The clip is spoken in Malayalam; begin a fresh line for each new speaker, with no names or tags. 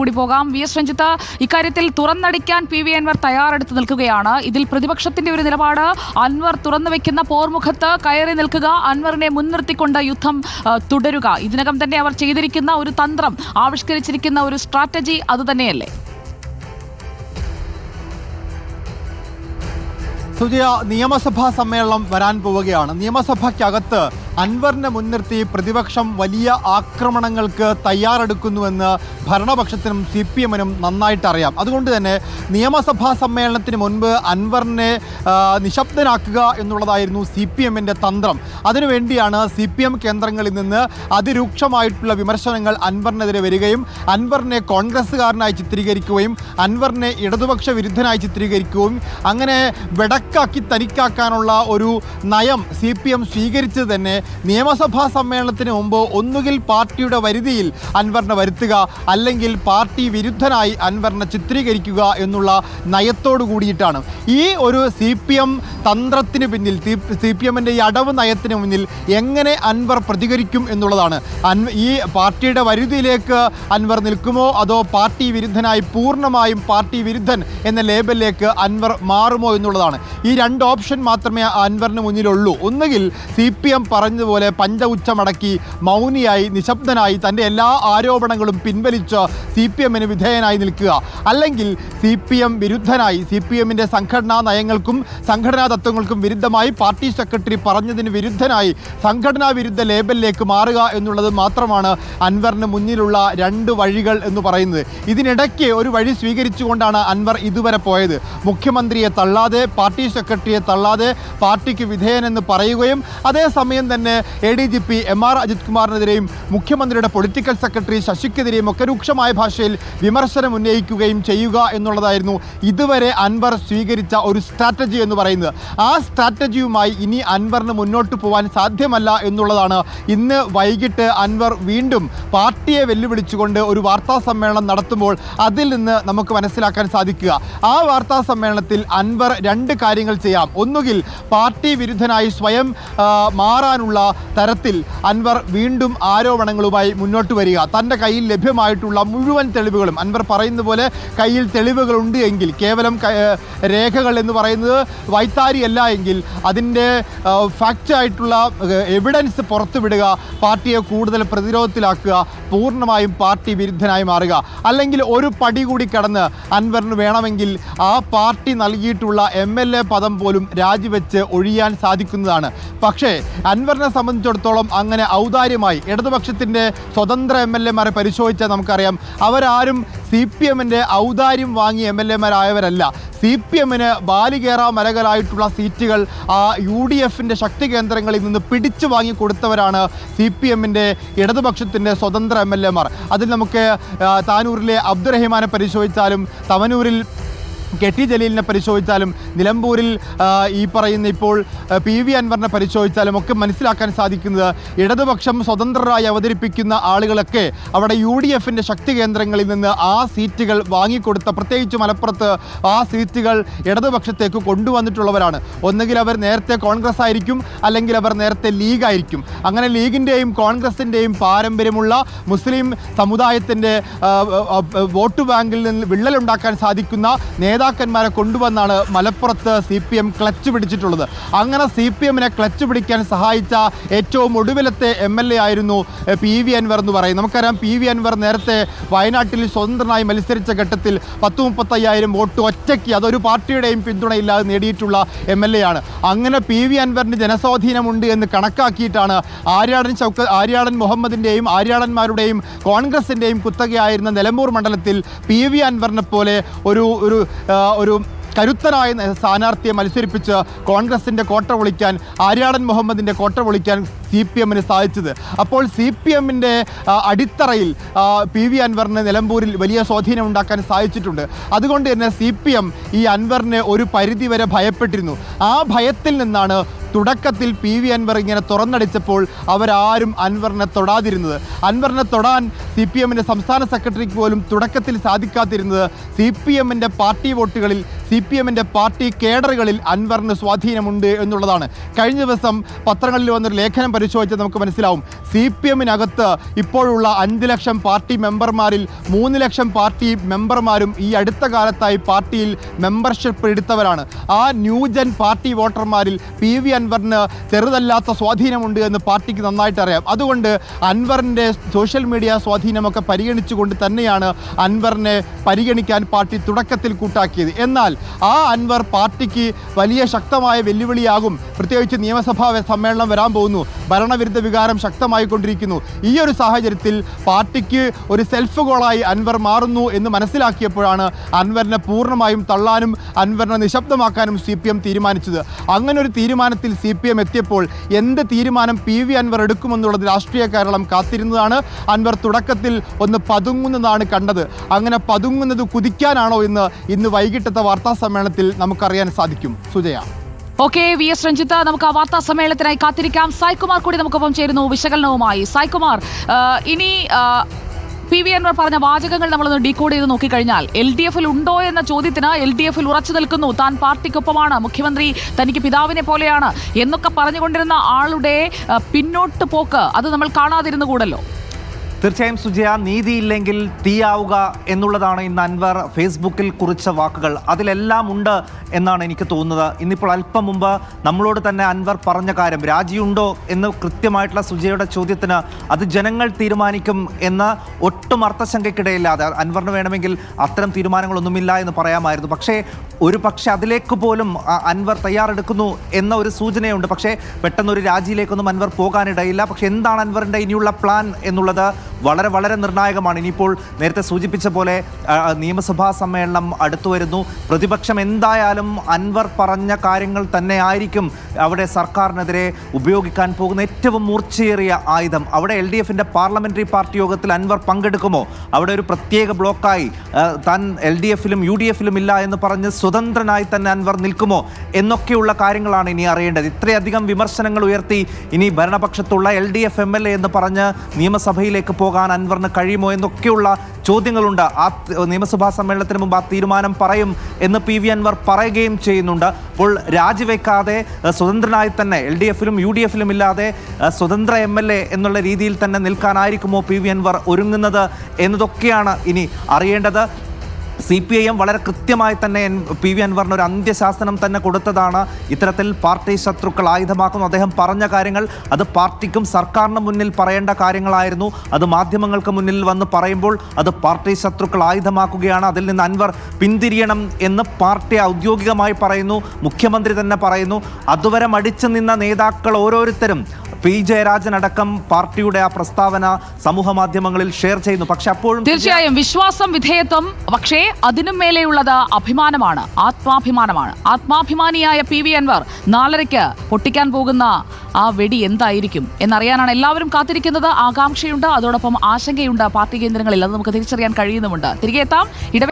കൂടി പോകാം. വി എസ് രഞ്ജിത്ത് ഇക്കാര്യത്തിൽ തുറന്നടിക്കാൻ പി വി അൻവർ തയ്യാറെടുത്ത് നിൽക്കുകയാണ്. ഇതിൽ പ്രതിപക്ഷത്തിന്റെ ഒരു നിലപാട് അൻവർ തുറന്നു വെക്കുന്ന പോർമുഖത്ത് കയറി നിൽക്കുക അൻവറിനെ മുൻനിർത്തിക്കൊണ്ട് യുദ്ധം തുടരുക. ഇതിനകം തന്നെ അവർ ചെയ്തിരിക്കുന്ന ഒരു തന്ത്രം ആവിഷ്കരിച്ചിരിക്കുന്ന ഒരു സ്ട്രാറ്റജി അതുതന്നെയല്ലേ
സുജയ നിയമസഭാ സമ്മേളനം വരാൻ പോവുകയാണ്. നിയമസഭയ്ക്കകത്ത് അൻവറിനെ മുൻനിർത്തി പ്രതിപക്ഷം വലിയ ആക്രമണങ്ങൾക്ക് തയ്യാറെടുക്കുന്നുവെന്ന് ഭരണപക്ഷത്തിനും സി പി എമ്മിനും നന്നായിട്ട് അറിയാം അതുകൊണ്ട് തന്നെ നിയമസഭാ സമ്മേളനത്തിന് മുൻപ് അൻവറിനെ നിശബ്ദനാക്കുക എന്നുള്ളതായിരുന്നു സി പി എമ്മിന്റെ തന്ത്രം. അതിനുവേണ്ടിയാണ് സി പി എം കേന്ദ്രങ്ങളിൽ നിന്ന് അതിരൂക്ഷമായിട്ടുള്ള വിമർശനങ്ങൾ അൻവറിനെതിരെ വരികയും അൻവറിനെ കോൺഗ്രസ്സുകാരനായി ചിത്രീകരിക്കുകയും അൻവറിനെ ഇടതുപക്ഷ വിരുദ്ധനായി ചിത്രീകരിക്കുകയും അങ്ങനെ വെടക്കാക്കി തനിക്കാക്കാനുള്ള ഒരു നയം സി പി എം സ്വീകരിച്ചത് തന്നെ നിയമസഭാ സമ്മേളനത്തിന് മുമ്പ് ഒന്നുകിൽ പാർട്ടിയുടെ വരുതിയിൽ അൻവറിനെ വരുത്തുക അല്ലെങ്കിൽ പാർട്ടി വിരുദ്ധനായി അൻവറിനെ ചിത്രീകരിക്കുക എന്നുള്ള നയത്തോടു കൂടിയിട്ടാണ്. ഈ ഒരു സി പി എം തന്ത്രത്തിന് പിന്നിൽ സി പി എമ്മിന്റെ ഈ അടവ് നയത്തിന് മുന്നിൽ എങ്ങനെ അൻവർ പ്രതികരിക്കും എന്നുള്ളതാണ്. ഈ പാർട്ടിയുടെ വരുതിയിലേക്ക് അൻവർ നിൽക്കുമോ അതോ പാർട്ടി വിരുദ്ധനായി പൂർണമായും പാർട്ടി വിരുദ്ധൻ എന്ന ലേബലിലേക്ക് അൻവർ മാറുമോ എന്നുള്ളതാണ്. ഈ രണ്ട് ഓപ്ഷൻ മാത്രമേ അൻവറിന് മുന്നിലുള്ളൂ. ഒന്നുകിൽ സി പി എം പറഞ്ഞതുപോലെ പഞ്ച ഉച്ചമടക്കി മൗനിയായി നിശബ്ദനായി തന്റെ എല്ലാ ആരോപണങ്ങളും പിൻവലിച്ച് സി പി എമ്മിന് വിധേയനായി നിൽക്കുക. അല്ലെങ്കിൽ സി പി എം വിരുദ്ധനായി സി പി എമ്മിന്റെ സംഘടനാ നയങ്ങൾക്കും സംഘടനാ തത്വങ്ങൾക്കും വിരുദ്ധമായി പാർട്ടി സെക്രട്ടറി പറഞ്ഞതിന് വിരുദ്ധനായി സംഘടനാ വിരുദ്ധ ലേബലിലേക്ക് മാറുക എന്നുള്ളത് മാത്രമാണ് അൻവറിന് മുന്നിലുള്ള രണ്ട് വഴികൾ എന്ന് പറയുന്നത്. ഇതിനിടയ്ക്ക് ഒരു വഴി സ്വീകരിച്ചുകൊണ്ടാണ് അൻവർ ഇതുവരെ പോയത്. മുഖ്യമന്ത്രിയെ തള്ളാതെ പാർട്ടി സെക്രട്ടറിയെ തള്ളാതെ പാർട്ടിക്ക് വിധേയനെന്ന് പറയുകയും അതേസമയം തന്നെ A D G P M R Ajith കുമാറിനെതിരെയും മുഖ്യമന്ത്രിയുടെ പൊളിറ്റിക്കൽ സെക്രട്ടറി ശശിക്കെതിരെയും ഒക്കെ രൂക്ഷമായ ഭാഷയിൽ വിമർശനം ഉന്നയിക്കുകയും ചെയ്യുക എന്നുള്ളതായിരുന്നു ഇതുവരെ അൻവർ സ്വീകരിച്ച ഒരു സ്ട്രാറ്റജി എന്ന് പറയുന്നത്. ആ സ്ട്രാറ്റജിയുമായി ഇനി അൻവറിന് മുന്നോട്ട് പോകാൻ സാധ്യമല്ല എന്നുള്ളതാണ്. ഇന്ന് വൈകിട്ട് അൻവർ വീണ്ടും പാർട്ടിയെ വെല്ലുവിളിച്ചുകൊണ്ട് ഒരു വാർത്താ സമ്മേളനം നടത്തുമ്പോൾ അതിൽ നിന്ന് നമുക്ക് മനസ്സിലാക്കാൻ സാധിക്കുക. ആ വാർത്താ സമ്മേളനത്തിൽ അൻവർ രണ്ട് കാര്യങ്ങൾ ചെയ്യാം. ഒന്നുകിൽ പാർട്ടി വിരുദ്ധനായി സ്വയം ആ, മാറാനുള്ള തരത്തിൽ അൻവർ വീണ്ടും ആരോപണങ്ങളുമായി മുന്നോട്ട് വരിക. തന്റെ കയ്യിൽ ലഭ്യമായിട്ടുള്ള മുഴുവൻ തെളിവുകളും അൻവർ പറയുന്ന പോലെ കയ്യിൽ തെളിവുകളുണ്ട് എങ്കിൽ കേവലം രേഖകൾ എന്ന് പറയുന്നത് വൈത്താരിയല്ല എങ്കിൽ അതിന്റെ ഫാക്റ്റായിട്ടുള്ള എവിഡൻസ് പുറത്തുവിടുക പാർട്ടിയെ കൂടുതൽ പ്രതിരോധത്തിലാക്കുക പൂർണമായും പാർട്ടി വിരുദ്ധനായി മാറുക. അല്ലെങ്കിൽ ഒരു പടി കൂടി കടന്ന് അൻവറിന് വേണമെങ്കിൽ ആ പാർട്ടി നൽകിയിട്ടുള്ള എം പദം പോലും രാജിവെച്ച് ഒഴിയാൻ സാധിക്കുന്നതാണ്. പക്ഷേ അൻവറിനെ സംബന്ധിച്ചിടത്തോളം അങ്ങനെ ഔദാര്യമായി ഇടതുപക്ഷത്തിന്റെ സ്വതന്ത്ര എം എൽ എമാരെ പരിശോധിച്ചാൽ നമുക്കറിയാം അവരാരും സി പി എമ്മിന്റെ ഔദാര്യം വാങ്ങി എം എൽ എമാരായവരല്ല. സി പി എമ്മിന് ബാലികേറ മലകളായിട്ടുള്ള സീറ്റുകൾ ആ യു ഡി എഫിന്റെ ശക്തി കേന്ദ്രങ്ങളിൽ നിന്ന് പിടിച്ചു വാങ്ങി കൊടുത്തവരാണ് സി പി എമ്മിന്റെ ഇടതുപക്ഷത്തിന്റെ സ്വതന്ത്ര എം എൽ എമാർ. അതിൽ നമുക്ക് താനൂരിലെ അബ്ദുറഹിമാനെ പരിശോധിച്ചാലും തവനൂരിൽ കെ ടി ജലീലിനെ പരിശോധിച്ചാലും നിലമ്പൂരിൽ ഈ പറയുന്ന ഇപ്പോൾ പി വി അൻവറിനെ പരിശോധിച്ചാലും ഒക്കെ മനസ്സിലാക്കാൻ സാധിക്കുന്നത് ഇടതുപക്ഷം സ്വതന്ത്രരായി അവതരിപ്പിക്കുന്ന ആളുകളൊക്കെ അവിടെ യു ഡി എഫിന്റെ ശക്തി കേന്ദ്രങ്ങളിൽ നിന്ന് ആ സീറ്റുകൾ വാങ്ങിക്കൊടുത്ത പ്രത്യേകിച്ച് മലപ്പുറത്ത് ആ സീറ്റുകൾ ഇടതുപക്ഷത്തേക്ക് കൊണ്ടുവന്നിട്ടുള്ളവരാണ്. ഒന്നുകിൽ അവർ നേരത്തെ കോൺഗ്രസ് ആയിരിക്കും അല്ലെങ്കിൽ അവർ നേരത്തെ ലീഗ് ആയിരിക്കും. അങ്ങനെ ലീഗിന്റെയും കോൺഗ്രസിന്റെയും പാരമ്പര്യമുള്ള മുസ്ലിം സമുദായത്തിന്റെ വോട്ട് ബാങ്കിൽ നിന്ന് വിള്ളലുണ്ടാക്കാൻ സാധിക്കുന്ന നേതാക്കന്മാരെ കൊണ്ടുവന്നാണ് മലപ്പുറത്ത് സി പി എം ക്ലച്ച് പിടിച്ചിട്ടുള്ളത്. അങ്ങനെ സി പി എമ്മിനെ ക്ലച്ച് പിടിക്കാൻ സഹായിച്ച ഏറ്റവും ഒടുവിലത്തെ എം എൽ എ ആയിരുന്നു പി വി അൻവർ എന്ന് പറയും. നമുക്കറിയാം പി വി അൻവർ നേരത്തെ വയനാട്ടിൽ സ്വതന്ത്രനായി മത്സരിച്ച ഘട്ടത്തിൽ പത്ത് മുപ്പത്തയ്യായിരം വോട്ട് ഒറ്റയ്ക്ക് അതൊരു പാർട്ടിയുടെയും പിന്തുണയില്ലാതെ നേടിയിട്ടുള്ള എം എൽ എ ആണ്. അങ്ങനെ പി വി അൻവറിന് ജനസ്വാധീനമുണ്ട് എന്ന് കണക്കാക്കിയിട്ടാണ് ആര്യാടൻ ചൗക്ക ആര്യാടൻ മുഹമ്മദിന്റെയും ആര്യാടന്മാരുടെയും കോൺഗ്രസിന്റെയും കുത്തകയായിരുന്ന നിലമ്പൂർ മണ്ഡലത്തിൽ പി വി അൻവറിനെ പോലെ ഒരു ഒരു ഒരു കരുത്തനായ സ്ഥാനാർത്ഥിയെ മത്സരിപ്പിച്ച് കോൺഗ്രസിന്റെ കോട്ട വിളിക്കാൻ ആര്യാടൻ മുഹമ്മദിന്റെ കോട്ട വിളിക്കാൻ സി പി എമ്മിന് സാധിച്ചത്. അപ്പോൾ സി പി എമ്മിന്റെ അടിത്തറയിൽ പി വി അൻവറിന് നിലമ്പൂരിൽ വലിയ സ്വാധീനം ഉണ്ടാക്കാൻ സാധിച്ചിട്ടുണ്ട്. അതുകൊണ്ട് തന്നെ സി പി എം ഈ അൻവറിനെ ഒരു പരിധിവരെ ഭയപ്പെട്ടിരുന്നു. ആ ഭയത്തിൽ നിന്നാണ് തുടക്കത്തിൽ പി വി അൻവർ ഇങ്ങനെ തുറന്നടിച്ചപ്പോൾ അവരാരും അൻവറിനെ തൊടാതിരുന്നത്. അൻവറിനെ തൊടാൻ സി പി എമ്മിന്റെ സംസ്ഥാന സെക്രട്ടറിക്ക് പോലും തുടക്കത്തിൽ സാധിക്കാതിരുന്നത് സി പി എമ്മിന്റെ പാർട്ടി വോട്ടുകളിൽ സി പി എമ്മിന്റെ പാർട്ടി കേഡറുകളിൽ അൻവറിന് സ്വാധീനമുണ്ട് എന്നുള്ളതാണ്. കഴിഞ്ഞ ദിവസം പത്രങ്ങളിൽ വന്നൊരു ലേഖനം പരിശോധിച്ചാൽ നമുക്ക് മനസ്സിലാവും. സി പി എമ്മിനകത്ത് ഇപ്പോഴുള്ള അഞ്ച് ലക്ഷം പാർട്ടി മെമ്പർമാരിൽ മൂന്ന് ലക്ഷം പാർട്ടി മെമ്പർമാരും ഈ അടുത്ത കാലത്തായി പാർട്ടിയിൽ മെമ്പർഷിപ്പ് എടുത്തവരാണ്. ആ ന്യൂജൻ പാർട്ടി വോട്ടർമാരിൽ പി വി അൻവറിന് ചെറുതല്ലാത്ത സ്വാധീനമുണ്ട് എന്ന് പാർട്ടിക്ക് നന്നായിട്ട് അറിയാം. അതുകൊണ്ട് അൻവറിന്റെ സോഷ്യൽ മീഡിയ സ്വാധീനമൊക്കെ പരിഗണിച്ചുകൊണ്ട് തന്നെയാണ് അൻവറിനെ പരിഗണിക്കാൻ പാർട്ടി തുടക്കത്തിൽ കൂട്ടാക്കിയത്. എന്നാൽ ആ അൻവർ പാർട്ടിക്ക് വലിയ ശക്തമായ വെല്ലുവിളിയാകും. പ്രത്യേകിച്ച് നിയമസഭാ സമ്മേളനം വരാൻ പോകുന്നു. ഭരണവിരുദ്ധ വികാരം ശക്തമായി കൊണ്ടിരിക്കുന്നു ഈ ഒരു സാഹചര്യത്തിൽ പാർട്ടിക്ക് ഒരു സെൽഫ് ഗോളായി അൻവർ മാറുന്നു എന്ന് മനസ്സിലാക്കിയപ്പോഴാണ് അൻവറിനെ പൂർണമായും തള്ളാനും അൻവറിനെ നിശബ്ദമാക്കാനും സി പി എം തീരുമാനിച്ചത്. അങ്ങനെ ഒരു തീരുമാനത്തിൽ സി പി എം എത്തിയപ്പോൾ എന്ത് തീരുമാനം പി വി അൻവർ എടുക്കുമെന്നുള്ളത് രാഷ്ട്രീയ കേരളം കാത്തിരുന്നതാണ്. അൻവർ തുടക്കത്തിൽ ഒന്ന് പതുങ്ങുന്നതാണ് കണ്ടത്. അങ്ങനെ പതുങ്ങുന്നത് കുതിക്കാനാണോ എന്ന് ഇന്ന് വൈകിട്ടത്തെ വാർത്താ സമ്മേളനത്തിൽ നമുക്കറിയാൻ സാധിക്കും. Sujaya.
Okay V S Ranjith നമുക്ക് ആ വാർത്താ സമ്മേളനത്തിനായി കാത്തിരിക്കാം. സായ്കുമാർ കൂടി നമുക്കൊപ്പം ചേരുന്നു വിശകലനവുമായി. സായ്കുമാർ ഇനി പി വി അൻവർ പറഞ്ഞ വാചകങ്ങൾ നമ്മളൊന്ന് ഡീകോഡ് ചെയ്ത് നോക്കിക്കഴിഞ്ഞാൽ എൽ ഡി എഫിൽ ഉണ്ടോ എന്ന ചോദ്യത്തിന് എൽ ഡി എഫിൽ ഉറച്ചു നിൽക്കുന്നു. താൻ പാർട്ടിക്കൊപ്പമാണ് മുഖ്യമന്ത്രി തനിക്ക് പിതാവിനെ പോലെയാണ് എന്നൊക്കെ പറഞ്ഞുകൊണ്ടിരുന്ന ആളുടെ പിന്നോട്ട് പോക്ക് അത് നമ്മൾ കാണാതിരുന്നു കൂടല്ലോ.
തീർച്ചയായും സുജയ നീതിയില്ലെങ്കിൽ തീയാവുക എന്നുള്ളതാണ് ഇന്ന് അൻവർ ഫേസ്ബുക്കിൽ കുറിച്ച വാക്കുകൾ. അതിലെല്ലാം ഉണ്ട് എന്നാണ് എനിക്ക് തോന്നുന്നത്. ഇന്നിപ്പോൾ അല്പം മുമ്പ് നമ്മളോട് തന്നെ അൻവർ പറഞ്ഞ കാര്യം രാജിയുണ്ടോ എന്ന് കൃത്യമായിട്ടുള്ള സുജയുടെ ചോദ്യത്തിന് അത് ജനങ്ങൾ തീരുമാനിക്കും എന്ന് ഒട്ടും അർത്ഥശങ്കയ്ക്കിടയില്ലാതെ അൻവറിന് വേണമെങ്കിൽ അത്തരം തീരുമാനങ്ങളൊന്നുമില്ല എന്ന് പറയാമായിരുന്നു. പക്ഷേ ഒരു പക്ഷേ അതിലേക്ക് പോലും അൻവർ തയ്യാറെടുക്കുന്നു എന്ന ഒരു സൂചനയുണ്ട്. പക്ഷേ പെട്ടെന്നൊരു രാജിയിലേക്കൊന്നും അൻവർ പോകാനിടയില്ല. പക്ഷേ എന്താണ് അൻവറിന്റെ ഇനിയുള്ള പ്ലാൻ എന്നുള്ളത് വളരെ വളരെ നിർണായകമാണ്. ഇനിയിപ്പോൾ നേരത്തെ സൂചിപ്പിച്ച പോലെ നിയമസഭാ സമ്മേളനം അടുത്തു വരുന്നു. പ്രതിപക്ഷം എന്തായാലും അൻവർ പറഞ്ഞ കാര്യങ്ങൾ തന്നെ ആയിരിക്കും അവിടെ സർക്കാരിനെതിരെ ഉപയോഗിക്കാൻ പോകുന്ന ഏറ്റവും മൂർച്ചയേറിയ ആയുധം. അവിടെ എൽ ഡി എഫിന്റെ പാർലമെന്ററി പാർട്ടി യോഗത്തിൽ അൻവർ പങ്കെടുക്കുമോ? അവിടെ ഒരു പ്രത്യേക ബ്ലോക്കായി താൻ എൽ ഡി എഫിലും യു ഡി എഫിലും ഇല്ല എന്ന് പറഞ്ഞ് സ്വതന്ത്രനായി തന്നെ അൻവർ നിൽക്കുമോ? എന്നൊക്കെയുള്ള കാര്യങ്ങളാണ് ഇനി അറിയേണ്ടത്. ഇത്രയധികം വിമർശനങ്ങൾ ഉയർത്തി ഇനി ഭരണപക്ഷത്തുള്ള L D F M L A എന്ന് പറഞ്ഞ് നിയമസഭയിലേക്ക് പോകാൻ അൻവറിന് കഴിയുമോ എന്നൊക്കെയുള്ള ചോദ്യങ്ങളുണ്ട്. ആ നിയമസഭാ സമ്മേളനത്തിന് മുമ്പ് ആ തീരുമാനം പറയും എന്ന് പി വി അൻവർ പറയുകയും ചെയ്യുന്നുണ്ട്. അപ്പോൾ രാജിവെക്കാതെ സ്വതന്ത്രനായി തന്നെ എൽ ഡി എഫിലും യു ഡി എഫിലും ഇല്ലാതെ സ്വതന്ത്ര എം എൽ എ എന്നുള്ള രീതിയിൽ തന്നെ നിൽക്കാനായിരിക്കുമോ പി വി അൻവർ ഒരുങ്ങുന്നത് എന്നതൊക്കെയാണ് ഇനി അറിയേണ്ടത്. സി പി ഐ എം വളരെ കൃത്യമായി തന്നെ പി വി അൻവറിന് ഒരു അന്ത്യശാസനം തന്നെ കൊടുത്തതാണ്. ഇത്തരത്തിൽ പാർട്ടി ശത്രുക്കൾ ആയുധമാക്കുന്നു. അദ്ദേഹം പറഞ്ഞ കാര്യങ്ങൾ അത് പാർട്ടിക്കും സർക്കാരിനും മുന്നിൽ പറയേണ്ട കാര്യങ്ങളായിരുന്നു. അത് മാധ്യമങ്ങൾക്ക് മുന്നിൽ വന്ന് പറയുമ്പോൾ അത് പാർട്ടി ശത്രുക്കൾ ആയുധമാക്കുകയാണ്. അതിൽ നിന്ന് അൻവർ പിന്തിരിയണം എന്ന് പാർട്ടി ഔദ്യോഗികമായി പറയുന്നു. മുഖ്യമന്ത്രി തന്നെ പറയുന്നു. അതുവരെ മടിച്ചു നിന്ന നേതാക്കൾ ഓരോരുത്തരും പി ജയരാജൻ അടക്കം പാർട്ടിയുടെ ആ പ്രസ്താവന സമൂഹ മാധ്യമങ്ങളിൽ ഷെയർ ചെയ്യുന്നു. പക്ഷെ അപ്പോഴും
തീർച്ചയായും വിശ്വാസം വിധേയത്വം പക്ഷേ അതിനും മേലെയുള്ളത് അഭിമാനമാണ് ആത്മാഭിമാനമാണ്. ആത്മാഭിമാനിയായ പി വി അൻവർ നാലരയ്ക്ക് പൊട്ടിക്കാൻ പോകുന്ന ആ വെടി എന്തായിരിക്കും എന്നറിയാനാണ് എല്ലാവരും കാത്തിരിക്കുന്നത്. ആകാംക്ഷയുണ്ട് അതോടൊപ്പം ആശങ്കയുണ്ട് പാർട്ടി കേന്ദ്രങ്ങളിൽ. അത് നമുക്ക് തിരിച്ചറിയാൻ കഴിയുന്നുമുണ്ട്. തിരികെ എത്താം. ഇടവ